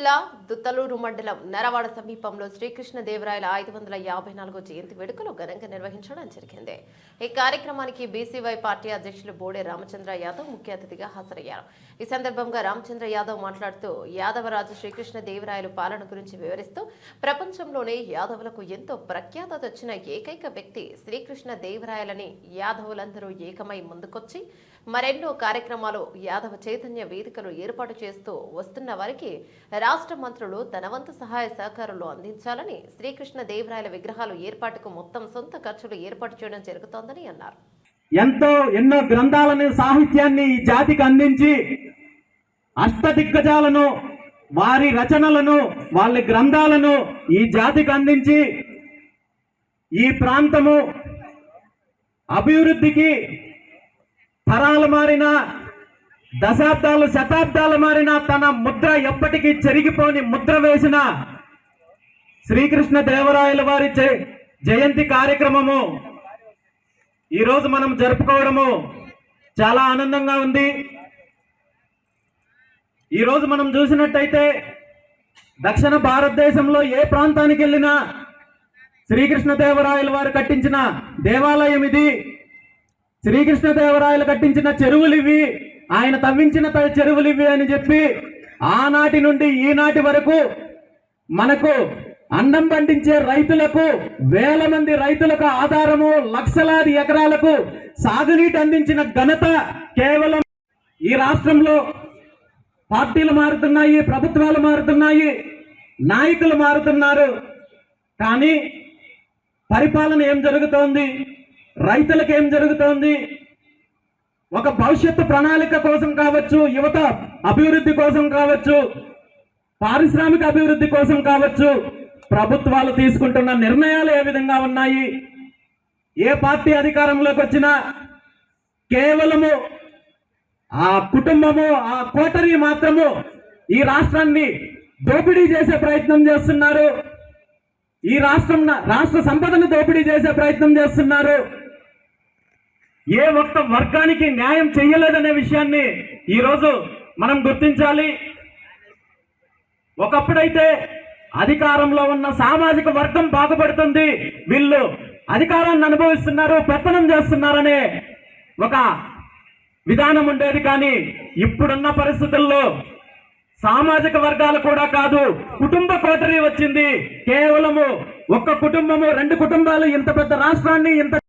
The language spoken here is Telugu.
జిల్లా దుత్తలూరు మండలం నరవాడ సమీపంలో శ్రీకృష్ణదేవరాయల ఐదు వందల యాభై నాలుగో జయంతి వేడుకలు ఘనంగా నిర్వహించడం జరిగింది. ఈ కార్యక్రమానికి బీసీవై పార్టీ అధ్యక్షులు బోడే రామచంద్ర యాదవ్ ముఖ్య అతిథిగా హాజరయ్యారు. ఈ సందర్భంగా రామచంద్ర యాదవ్ మాట్లాడుతూ యాదవరాజు శ్రీకృష్ణదేవరాయలు పాలన గురించి వివరిస్తూ ప్రపంచంలోనే యాదవులకు ఎంతో ప్రఖ్యాత తెచ్చిన ఏకైక వ్యక్తి శ్రీకృష్ణ దేవరాయలని యాదవులందరూ ఏకమై ముందుకొచ్చి మరెన్నో కార్యక్రమాలు యాదవ చైతన్య వేదికలు ఏర్పాటు చేస్తూ వస్తున్న వారికి రాష్ట్ర రాష్ట్ర మంత్రులు ధనవంత సహాయ సహకారాలు అందించాలని శ్రీకృష్ణ దేవరాయల విగ్రహాలు ఏర్పాటుకు మొత్తం సొంత ఖర్చులు ఏర్పాటు చేయడం జరుగుతోందని అన్నారు. ఎంతో ఎన్నో గ్రంథాలను సాహిత్యాన్ని ఈ జాతికి అందించి అష్టదిగ్గజాలను వారి రచనలను వాళ్ళ గ్రంథాలను ఈ జాతికి అందించి ఈ ప్రాంతము అభివృద్ధికి తరాలు మారిన దశాబ్దాలు శతాబ్దాలు మారిన తన ముద్ర ఎప్పటికీ చెరిగిపోని ముద్ర వేసిన శ్రీకృష్ణ దేవరాయల వారి జయంతి కార్యక్రమము. ఈరోజు మనం జరుపుకోవడము చాలా ఆనందంగా ఉంది. ఈరోజు మనం చూసినట్టయితే దక్షిణ భారతదేశంలో ఏ ప్రాంతానికి వెళ్ళినా శ్రీకృష్ణదేవరాయల వారు కట్టించిన దేవాలయం ఇది. శ్రీకృష్ణదేవరాయలు కట్టించిన చెరువులు ఇవి. ఆయన తవ్వించిన త- చెరువులు ఇవి అని చెప్పి ఆనాటి నుండి ఈనాటి వరకు మనకు అన్నం పండించే రైతులకు వేల మంది రైతులకు ఆధారము లక్షలాది ఎకరాలకు సాగునీటి అందించిన ఘనత కేవలం ఈ రాష్ట్రంలో పార్టీలు మారుతున్నాయి ప్రభుత్వాలు మారుతున్నాయి నాయకులు మారుతున్నారు. కానీ పరిపాలన ఏం జరుగుతోంది? రైతులకు ఏం జరుగుతోంది? ఒక భవిష్యత్తు ప్రణాళిక కోసం కావచ్చు యువత అభివృద్ధి కోసం కావచ్చు పారిశ్రామిక అభివృద్ధి కోసం కావచ్చు ప్రభుత్వాలు తీసుకుంటున్న నిర్ణయాలు ఏ విధంగా ఉన్నాయి? ఏ పార్టీ అధికారంలోకి వచ్చినా కేవలము ఆ కుటుంబము ఆ కోటరీ మాత్రము ఈ రాష్ట్రాన్ని దోపిడీ చేసే ప్రయత్నం చేస్తున్నారు. ఈ రాష్ట్రం రాష్ట్ర సంపదను దోపిడీ చేసే ప్రయత్నం చేస్తున్నారు. ఏ ఒక్క వర్గానికి న్యాయం చెయ్యలేదనే విషయాన్ని ఈరోజు మనం గుర్తించాలి. ఒకప్పుడైతే అధికారంలో ఉన్న సామాజిక వర్గం బాగుపడుతుంది. వీళ్ళు అధికారాన్ని అనుభవిస్తున్నారు పెత్తనం చేస్తున్నారనే ఒక విధానం ఉండేది. కానీ ఇప్పుడున్న పరిస్థితుల్లో సామాజిక వర్గాలు కూడా కాదు కుటుంబ కోటరీ వచ్చింది. కేవలము ఒక్క కుటుంబము రెండు కుటుంబాలు ఇంత పెద్ద రాష్ట్రాన్ని ఇంత